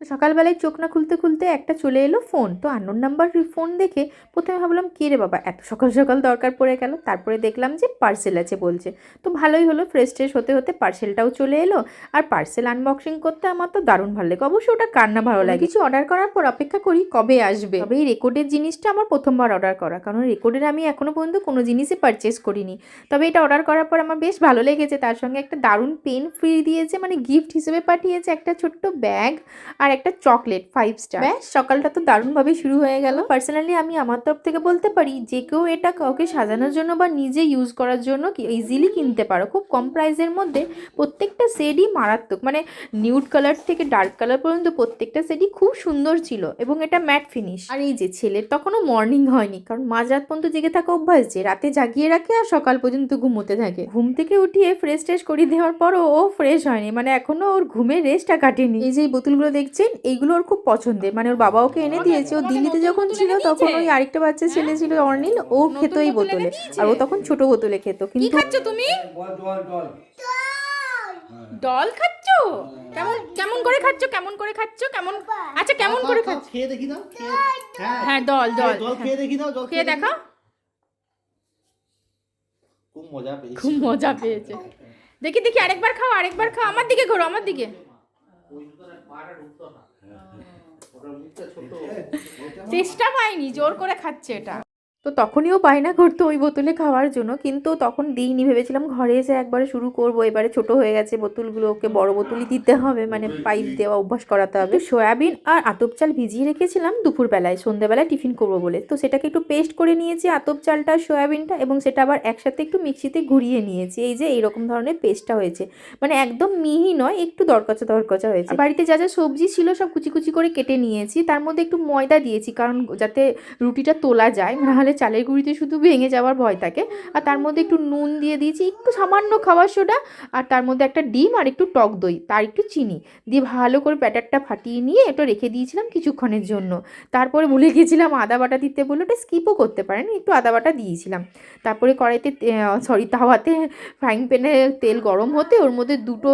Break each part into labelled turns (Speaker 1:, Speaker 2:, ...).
Speaker 1: তো সকালবেলায় চোখ না খুলতে খুলতে একটা চলে এলো ফোন তো আননোন নাম্বার ফোন দেখে প্রথমে ভাবলাম কে রে বাবা এত সকাল সকাল দরকার পড়ে গেল। তারপরে দেখলাম যে পার্সেল আছে বলছে। তো ভালোই হলো ফ্রেশ ট্রেশ হতে হতে পার্সেলটাও চলে এলো। আর পার্সেল আনবক্সিং করতে আমার তো দারুণ ভালো লাগে অবশ্যই ওটা কার না ভালো লাগে? কিছু অর্ডার করার পর অপেক্ষা করি কবে আসবে। তবে এই রেকর্ডের জিনিসটা আমার প্রথমবার অর্ডার করা। কারণ রেকর্ডের আমি এখনও পর্যন্ত কোনো জিনিসই পারচেস করিনি। তবে এটা অর্ডার করার পর আমার বেশ ভালো লেগেছে। তার সঙ্গে একটা দারুণ পেন ফ্রি দিয়েছে মানে গিফট হিসেবে পাঠিয়েছে একটা ছোট্ট ব্যাগ আর একটা চকলেট ফাইভ স্টার ব্যাস, সকালটা তো দারুণভাবে শুরু হয়ে গেল। পার্সোনালি আমি আমার তরফ থেকে বলতে পারি যে কেউ এটা কাউকে সাজানোর জন্য বা নিজে ইউজ করার জন্য ইজিলি কিনতে পারো। খুব কম প্রাইসের মধ্যে প্রত্যেকটা সেডই মারাত্মক। মানে নিউড কালার থেকে ডার্ক কালার পর্যন্ত প্রত্যেকটা সেডই খুব সুন্দর ছিল এবং এটা ম্যাট ফিনিশ আর এই যে ছেলের তখনও মর্নিং হয়নি, কারণ মাঝরাত পর্যন্ত জেগে থাকা অভ্যাস যে রাতে জাগিয়ে রাখে আর সকাল পর্যন্ত ঘুমোতে থাকে। ঘুম থেকে উঠিয়ে ফ্রেশ ট্রেশ করিয়ে দেওয়ার পরও ও ফ্রেশ হয়নি মানে এখনও ওর ঘুমের রেস্টটা কাটেনি। এই যে বোতলগুলো বোতলগুলো দেখছেন এইগুলো ওর খুব পছন্দের। মানে ওর বাবা ওকে এনে দিয়েছে। ও দিল্লিতে যখন ছিল তখন ওই আরেকটা বাচ্চা ছেলে ছিল অর্নিল ও খেত এই বোতলে। আর ও তখন ছোট বোতলে খেত। কিন্তু
Speaker 2: খাচ্ছ তুমি? ডল খাচ্ছ? কেমন কেমন করে খাচ্ছ? কেমন করে খাচ্ছ? কেমন আচ্ছা কেমন করে খাচ্ছ?
Speaker 3: খেয়ে দেখি খেয়ে। হ্যাঁ
Speaker 2: হ্যাঁ ডল। ডল
Speaker 3: খেয়ে দেখি জল
Speaker 2: খেয়ে দেখা।
Speaker 3: খুব মজা পেয়েছি।
Speaker 2: খুব মজা পেয়েছে। দেখি দেখি আরেকবার খাও আরেকবার খাও। আমার দিকে ঘোরো আমার দিকে। চেষ্টা পাইনি জোর করে খাচ্ছে এটা।
Speaker 1: তো তখনই ও বায়না করতো ওই বোতলে খাওয়ার জন্য, কিন্তু তখন দিইনি, ভেবেছিলাম ঘরে এসে একবারে শুরু করব, এবারে ছোট হয়ে গেছে বোতলগুলো, ওকে বড় বোতলই দিতে হবে মানে পাইপ দেওয়া অভ্যাস করাতে হবে। সয়াবিন আর আতপ চাল ভিজিয়ে রেখেছিলাম দুপুরবেলায় সন্ধ্যাবেলায় টিফিন করব বলে। তো সেটাকে একটু পেস্ট করে নিয়েছি, আতপ চালটা, সয়াবিনটা এবং সেটা আবার একসাথে একটু মিক্সিতে ঘুরিয়ে নিয়েছি। এই যে এইরকম ধরনের পেস্টটা হয়েছে। মানে একদম মিহি নয়, একটু দরকচা দরকচা হয়েছে। বাড়িতে যা যা সবজি ছিল সব কুচি কুচি করে কেটে নিয়েছি। তার মধ্যে একটু ময়দা দিয়েছি, কারণ যাতে রুটিটা তোলা যায় নাহলে চালের গুঁড়িতে শুধু ভেঙে যাওয়ার ভয় থাকে। আর তার মধ্যে একটু নুন দিয়ে দিয়েছি, একটু সামান্য খাবার সোডা, আর তার মধ্যে একটা ডিম আর একটু টক দই, তার একটু চিনি। দিয়ে ভালো করে ব্যাটারটা ফাটিয়ে নিয়ে এটা রেখে দিয়েছিলাম কিছুক্ষণের জন্য। তারপরে ভুলে গিয়েছিলাম আদা বাটা দিতে বলল, ওটা স্কিপও করতে পারেন, একটু আদা বাটা দিয়েছিলাম। তারপরে কড়াইতে সরি তাওয়াতে ফ্রাইং প্যানে তেল গরম হতে ওর মধ্যে দুটো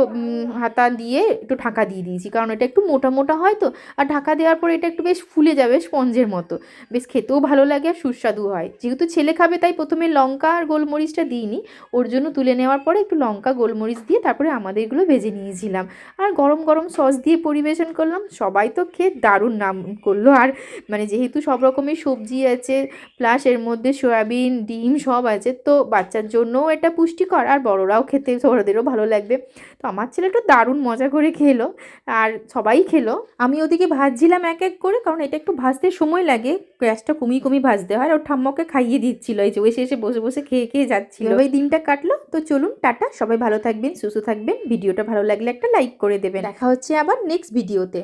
Speaker 1: হাতা দিয়ে একটু ঢাকা দিয়ে দিয়েছি। কারণ এটা একটু মোটা মোটা হয় তো, আর ঢাকা দেওয়ার পরে এটা একটু বেশ ফুলে যাবে স্পঞ্জের মতো। বেশ খেতেও ভালো লাগে আর সুস্বাদু হয়। যেহেতু ছেলে খাবে, তাই প্রথমে লঙ্কা আর গোলমরিচটা দিইনি। ওর জন্য তুলে নেওয়ার পরে একটু লঙ্কা, গোলমরিচ দিয়ে তারপরে আমাদের এগুলো ভেজে নিয়েছিলাম। আর গরম গরম সস দিয়ে পরিবেশন করলাম। সবাই তো খেয়ে দারুণ নাম করল। আর মানে যেহেতু সব রকমের সবজি আছে, প্লাস এর মধ্যে সয়াবিন, ডিম সব আছে, তো বাচ্চার জন্যও এটা পুষ্টিকর। আর বড়রাও খেতে, বড়দেরও ভালো লাগবে। তো আমার ছেলেটা দারুণ মজা করে খেলো। আর সবাই খেলো। আমি ওদিকে ভাজছিলাম এক এক করে, কারণ এটা একটু ভাজতে সময় লাগে। গ্যাসটা কমিয়ে কমিয়ে ভাজতে হয় আর ওর ঠাম্মাকে খাইয়ে দিচ্ছিল। এই যে এসে এসে বসে বসে খেয়ে খেয়ে যাচ্ছিল। ওই দিনটা কাটলো। তো চলুন টাটা। সবাই ভালো থাকবেন সুস্থ থাকবেন। ভিডিওটা ভালো লাগলে একটা লাইক করে দেবেন। দেখা হচ্ছে আবার নেক্সট ভিডিওতে